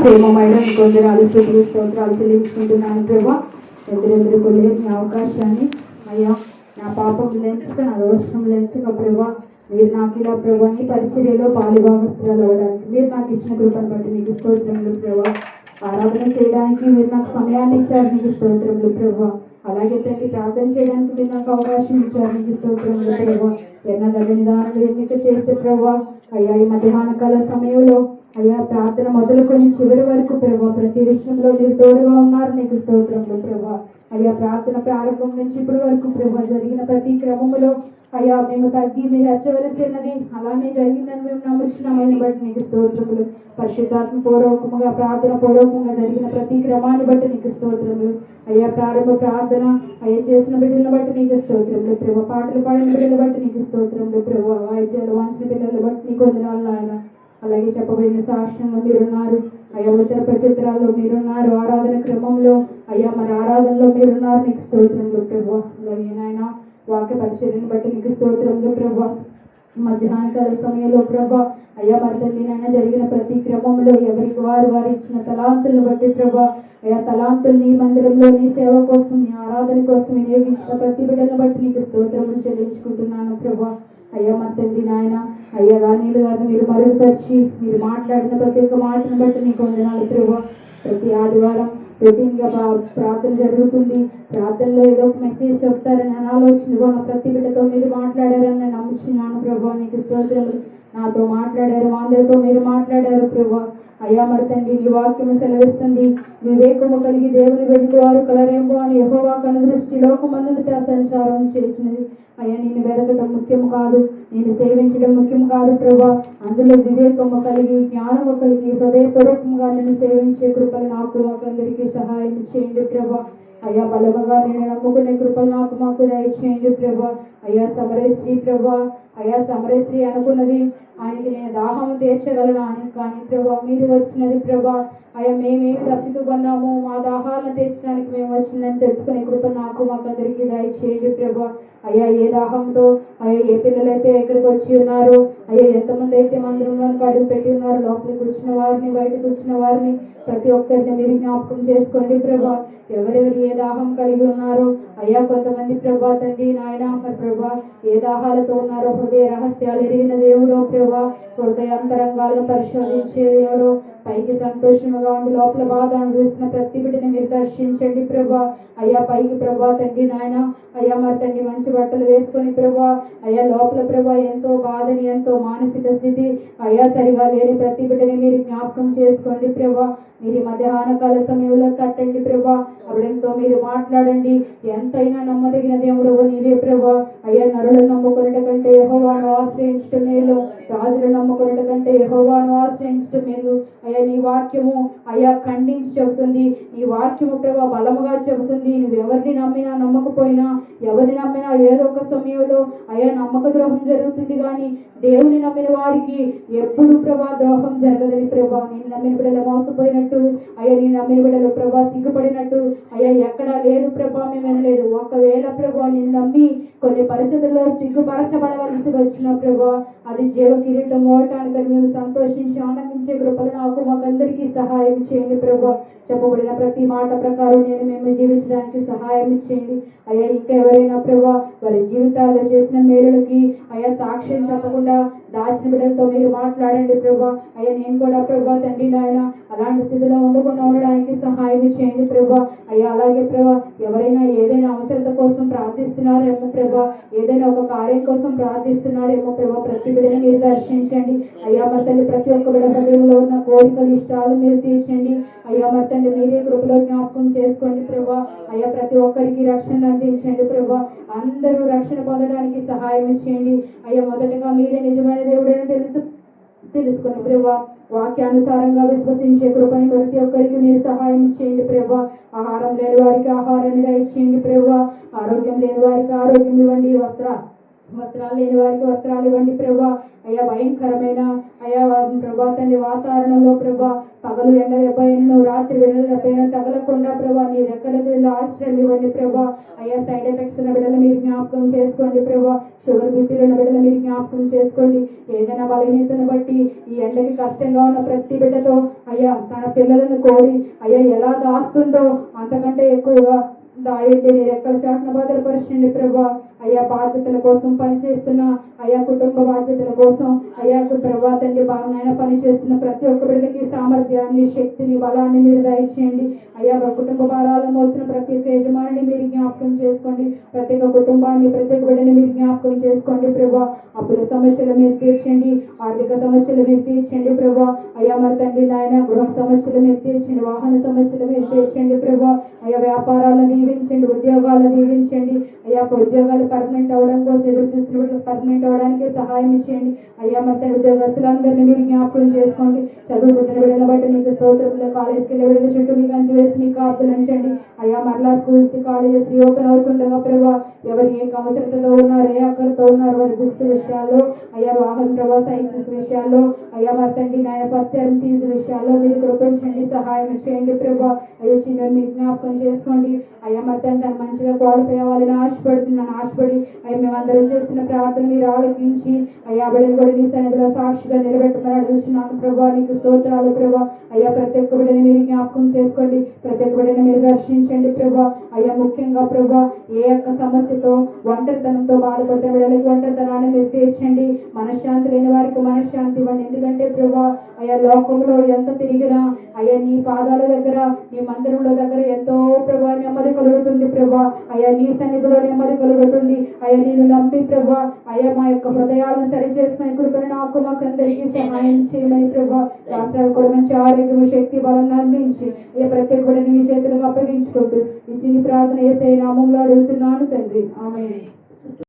ప్రేమమైన కొందరాలు స్థుతులు స్తోత్రాలు చెల్లించుకుంటున్నాను ప్రభా. ఎదురెదురు కొలిగే మీ అవకాశాన్ని అయ్యా నా పాపం లేంచక నా దోషం లేంచక ప్రభా మీరు నాకు ఇలా ప్రభా నీ పరిచర్యలో పాలిభాగస్తురాలు అవ్వడానికి మీరు నాకు ఇచ్చిన కృపను బట్టి నీకు స్తోత్రములు ప్రభా. ఆరాధన చేయడానికి మీరు నాకు సమయాన్ని ఇచ్చారు నీకు స్తోత్రములు ప్రభా. అలాగే తండ్రి ప్రార్థన చేయడానికి మీరు నాకు అవకాశం ఇచ్చారు నీకు స్తోత్రములు ప్రభా. ఎన్న దగ్గర దానులు ఎన్నిక చేస్తే ప్రభా అయ్యా ఈ మధ్యాహ్న కాల సమయంలో అయ్యా ప్రార్థన మొదలుకొని చివరి వరకు ప్రభా ప్రతి విషయంలో మీరు తోడుగా ఉన్నారు. నీకు స్తోత్రంలో ప్రభా. అయ్యా ప్రార్థన ప్రారంభం నుంచి ఇప్పటి వరకు ప్రభా జరిగిన ప్రతి క్రమంలో అయ్యా మేము తగ్గి మీరు హెచ్చవలసినది అలానే జరిగిందని మేము నమ్ముచున్నామని బట్టి నీకు స్తోత్రములు. పరిశుద్ధాత్మ పూర్వకముగా ప్రార్థన పూర్వకంగా జరిగిన ప్రతి క్రమాన్ని బట్టి నీకు స్తోత్రములు. అయ్యా ప్రారంభ ప్రార్థన అయ్యా చేసిన బిడ్డలను బట్టి నీకు స్తోత్రములు. ప్రభా పాటలు పాడిన బిడ్డలు బట్టి నీకు స్తోత్రములు. ప్రభా వాయిద్యాలు వాంచిన బిడ్డలు బట్టి నీకు వందనాలు నాయన. అలాగే చెప్పబడిన సాక్ష్యంలో మీరున్నారు. అయ్యా ఉత్తర ప్రచిత్రాల్లో మీరున్నారు. ఆరాధన క్రమంలో అయ్యా మరి ఆరాధనలో మీరున్నారు. నీకు స్తోత్రంలో ప్రభా అలాగే నాయన వాక్య పరిశీలన బట్టి నీకు స్తోత్రంలో ప్రభా మధ్యాహ్న సమయంలో ప్రభా అయ్యా మరి తండ్రి జరిగిన ప్రతి క్రమంలో ఎవరికి వారు వారు ఇచ్చిన తలాంతులను బట్టి ప్రభా అయ్యా తలాంతులు నీ మందిరంలో నీ సేవ కోసం నీ ఆరాధన కోసం వినియోగించిన ప్రతి బిడ్డలను బట్టి నీకు స్తోత్రములు చెల్లించుకుంటున్నాను ప్రభా అయ్యా మా తండ్రి నాయన అయ్యా నీళ్ళు గారిని మీరు మరుగుపరిచి మీరు మాట్లాడిన ప్రతి ఒక్క మాటను బట్టి నీకు వందనాలు ప్రభు ప్రతి ఆదివారం రొటీన్గా ప్రార్థన జరుగుతుంది. ప్రార్థనలో ఏదో ఒక మెసేజ్ చెప్తారని అనాలోచన ప్రతి బిడ్డతో మీరు మాట్లాడారని నమ్ముచున్నాను ప్రభు నీకు స్తోత్రములు. నాతో మాట్లాడారు అందరితో మీరు మాట్లాడారు ప్రభా. అయ్యా మరి తండ్రి నీ వాక్యము సెలవిస్తుంది. వివేకము కలిగి దేవుని వెతికి వారు కలరేమో అని యహోవా కను దృష్టి లోకమందుట సంచారం చేసినది అయ్యా నేను వెతకటం ముఖ్యం కాదు నేను సేవించడం ముఖ్యం కాదు ప్రభా. అందులో వివేకము కలిగి జ్ఞానము కలిగి హృదయపూర్వకంగా నేను సేవించే కృపలు నాకు మాకందరికీ సహాయం చేయండి ప్రభా. అయ్యా బలముగా నేను నమ్ముకునే కృపలు నాకు మాకు దయచేయండి ప్రభా. అయ్యా సమరేశ్రీ ప్రభా. అయ్యా సమరేశ్రీ అనుకున్నది ఆయనకి నేను దాహము తీర్చగలను అని కానీ ప్రభా మీరు వచ్చినది ప్రభా అయ్యా మేమేమి తప్పికొన్నాము మా దాహాలను తీర్చడానికి మేము వచ్చిందని తెలుసుకునే కృప నాకు మాకు అందరికీ దయచేయండి ప్రభా. అయ్యా ఏ దాహంతో అయ్యా ఏ పిల్లలైతే ఎక్కడికి వచ్చి ఉన్నారు అయ్యా ఎంతమంది అయితే మందిరంలో అడుగు పెట్టి ఉన్నారు లోపలికి వచ్చిన వారిని బయటకు వచ్చిన వారిని ప్రతి ఒక్కరిని మీరు జ్ఞాపకం చేసుకోండి ప్రభా. ఎవరెవరు ఏ దాహం కలిగి ఉన్నారో అయ్యా కొంతమంది ప్రభా తండ్రి నాయన మరి ప్రభా ఏ దాహాలతో ఉన్నారో హృదయ రహస్యాలు ఎరిగిన దేవుడో ప్రభా హృదయ అంతరంగాలను పరిశోధించే దేవుడు. పైకి సంతోషంగా ఉండి లోపల బాధ అనుభవిస్తున్న ప్రతి బిడ్డని మీరు దర్శించండి ప్రభా అయ్యా పైకి ప్రభా తండ్రి నాయన. అయ్యా మరి తండ్రి మంచి బట్టలు వేసుకొని ప్రభా అయ్యా లోపల ప్రభా ఎంతో బాధని ఎంతో మానసిక స్థితి. అయ్యా సరిగా లేని ప్రతి బిడ్డని మీరు జ్ఞాపకం చేసుకోండి ప్రభా మీరు ఈ మధ్యాహ్న కాల సమయంలో తట్టండి ప్రభా. అప్పుడెంతో మీరు మాట్లాడండి. ఎంతైనా నమ్మదగిన దేవుడు నీవే ప్రభా. అయ్యా నరులను నమ్ముకున్నట కంటే యహోవాను ఆశ్రయించటం మేలు. రాజులు నమ్ముకున్నట కంటే యహోవాను ఆశ్రయించటం మేలు. అయ్యా నీ వాక్యము అయ్యా ఖండించి చెబుతుంది. నీ వాక్యము ప్రభా బలముగా చెబుతుంది. నువ్వు ఎవరిని నమ్మినా నమ్మకపోయినా ఎవరిని నమ్మినా ఏదో ఒక సమయంలో అయ్యా నమ్మక ద్రోహం జరుగుతుంది. కానీ దేవుని నమ్మిన వారికి ఎప్పుడు ప్రభా ద్రోహం జరగదని ప్రభా నేను మోసపోయినట్టు అయ్యా నేను నమ్మిన బిడ్డలు ప్రభా సిగ్గుపడినట్టు. అయ్యా ఎక్కడా లేదు ప్రభా మేము లేదు ఒకవేళ ప్రభా నేను నమ్మి కొన్ని పరిస్థితుల్లో సిగ్గుపరచబడవలసి వచ్చిన ప్రభా అది జీవ కిరీటం మోయటానికి మేము సంతోషించి ఆనందించే కృపలు నాకు మాకందరికీ సహాయం చేయండి ప్రభా. చెప్పబడిన ప్రతి మాట ప్రకారం నేను మేము జీవించడానికి సహాయం చేయండి. అయ్యా ఇంకా ఎవరైనా ప్రభా వారి జీవితాల్లో చేసిన మేలులకి అయ్యా సాక్ష్యం చెప్పకుండా దాచిన బిడ్డలతో మీరు మాట్లాడండి ప్రభా. అయ్యా నేను కూడా ప్రభా తండ్రి నాయన అలాంటి స్థితిలో ఉండకుండా ఉండడానికి సహాయం చేయండి ప్రభా. అయ్యా అలాగే ప్రభా ఎవరైనా ఏదైనా అవసరత కోసం ప్రార్థిస్తున్నారేమో ప్రభా. ఏదైనా ఒక కార్యం కోసం ప్రార్థిస్తున్నారేమో ప్రభా ప్రతి బిడ్డను మీరు దర్శించండి. అయ్యా మా తల్లి ప్రతి ఒక్క బిడ్డ హృదయంలో ఉన్న కోరికలు ఇష్టాలు మీరు తీర్చండి. అయ్యా మా తండ్రి మీరే కృపలో జ్ఞాపకం చేసుకోండి ప్రభా. అయ్యా ప్రతి ఒక్కరికి రక్షణ అందించండి ప్రభా. అందరూ రక్షణ పొందడానికి సహాయం చేయండి. అయ్యా మొదటగా మీరే నిజమైన దేవుడని తెలుసు తెలుసుకుని ప్రభా వాక్యానుసారంగా విశ్వసించే కృపని ప్రతి ఒక్కరికి మీరు సహాయం చేయండి ప్రభా. లేని వారికి ఆహారాన్ని దయచేయండి ప్రభు ఆరోగ్యం లేని వారికి ఆరోగ్యం ఇవ్వండి వస్త్ర వస్త్రాలు లేని వారికి వస్త్రాలు ఇవ్వండి ప్రభా. అయ్యా భయంకరమైన అయ్యా ప్రభా తండ్రి వాతావరణంలో ప్రభా పగలు ఎండ దెబ్బైన రాత్రి వెన్నెల తగలకుండా ప్రభా నీ రెక్కల క్రింద ఆశ్రయం ఇవ్వండి ప్రభా. అయ్యా సైడ్ ఎఫెక్ట్స్ ఉన్న బిడ్డలు మీరు జ్ఞాపకం చేసుకోండి ప్రభా. షుగర్ బీపీలు ఉన్న బిడ్డలు మీరు జ్ఞాపకం చేసుకోండి. ఏదైనా బలహీనతను బట్టి ఈ ఎండకి కష్టంగా ఉన్న ప్రతి బిడ్డతో అయ్యా తన పిల్లలను కోరి అయ్యా ఎలా దాస్తుందో అంతకంటే ఎక్కువగా దాయండి నీ రెక్కల చాటున భద్రపరచండి ప్రభా. అయ్యా బాధ్యతల కోసం పనిచేస్తున్న. అయ్యా కుటుంబ బాధ్యతల కోసం. అయ్యా ప్రభా తండ్రి భావనైన పనిచేస్తున్న ప్రతి ఒక్క బిడ్డకి సామర్థ్యాన్ని శక్తిని బలాన్ని మీరు దయచేయండి. అయ్యా కుటుంబ భారాలు మోసిన ప్రతి ఒక్క యజమానిని మీరు జ్ఞాపకం చేసుకోండి. ప్రతి ఒక్క కుటుంబాన్ని ప్రతి ఒక్క బిడ్డని జ్ఞాపకం చేసుకోండి ప్రభా. అప్పుల సమస్యలు మీరు తీర్చండి. ఆర్థిక సమస్యలు మీరు తీర్చండి ప్రభా. అయ్యా మరి తండ్రి నాయన గృహ సమస్యలు మీరు తీర్చండి. వాహన సమస్యలు మీరు తీర్చండి ప్రభా. అయ్యా వ్యాపారాలను దీవించండి ఉద్యోగాలు దీవించండి. అయ్యా ఉద్యోగాలు పర్మనెంట్ అవ్వడం కోసం ఎదురు చూస్తున్న పర్మనెంట్ అవ్వడానికి సహాయం ఇచ్చేయండి అయ్యా మరి తండ్రి ఉద్యోగస్తులందరినీ మీరు జ్ఞాపకం చేసుకోండి. చదువుకుంటున్న బిడ్డల బట్టి మీకు స్తోత్రంలో కాలేజ్కి వెళ్ళే బిడ్డల చుట్టూ మీకు అంచు వేసి మీకు కాపులంచండి అయ్యా మరలా స్కూల్స్ కాలేజెస్ ఓపెన్ అవుతుండగా ప్రభా ఎవరు ఏ అవసరతలో ఉన్నారు ఏ అక్కడతో ఉన్నారు వారి బుక్స్ విషయాల్లో. అయ్యా వాహన ప్రభా సైకిల్స్ విషయాల్లో. అయ్యా మా తండ్రి నాయన ఫస్ట్ టైం విషయాల్లో మీరు కృపించండి సహాయం చేయండి ప్రభా. అయ్యా చిన్న మీ జ్ఞాపకం చేసుకోండి. అయ్యా మా తండ్రి తను మంచిగా క్వాలిఫై అవ్వాలని ఆశపడుతున్నాను ఆశపడి అయ్యా మేమందరం చేస్తున్న ప్రార్థన మీరు ఆలోచించి అయ్యా బిడ్డలు కూడా నీ సన్నిధిలో సాక్షిగా నిలబెట్టమని అడుగుతున్నాను ప్రభా. నీకు స్తోత్రాలు ప్రభా. అయ్యా ప్రతి ఒక్క బిడ్డని మీరు జ్ఞాపకం చేసుకోండి. ప్రతి ఒక్క బిడ్డని మీరు దర్శించండి ప్రభా. అయ్యా ముఖ్యంగా ప్రభా ఏ యొక్క సమస్యతో ఒంటరితనంతో బాధపడుతున్న బిడ్డలకి ఒంటరితనాన్ని మీరు తీర్చండి. మనశ్శాంతి లేని వారికి మనశ్శాంతి ఇవ్వండి. ఎందుకంటే ప్రభా అయ్యా లోకంలో ఎంత తిరిగినా అయ్యా నీ పాదాల దగ్గర నీ మందిరంలో దగ్గర ఎంతో ప్రభా నెమ్మది కలుగుతుంది ప్రభా. అయ్యా నీ సన్నిధిలో నెమ్మది కలుగుతుంది. అయ్యా నేను నమ్మి ప్రభా అయ్యా మా యొక్క హృదయాలను సరి చేసుకుని కృపను నాకు మాకు అందరికీ సహాయం చేయమని ప్రభా. రాష్ట్రాలు కూడా మంచి ఆరోగ్యం శక్తి బలం అందించి ఏ ప్రతి ఒక్కరిని మీ చేతులకు అప్పగించుకుంటూ ఇచ్చిన ప్రార్థన ఏ నామంలో అడుగుతున్నాను తండ్రి. ఆమె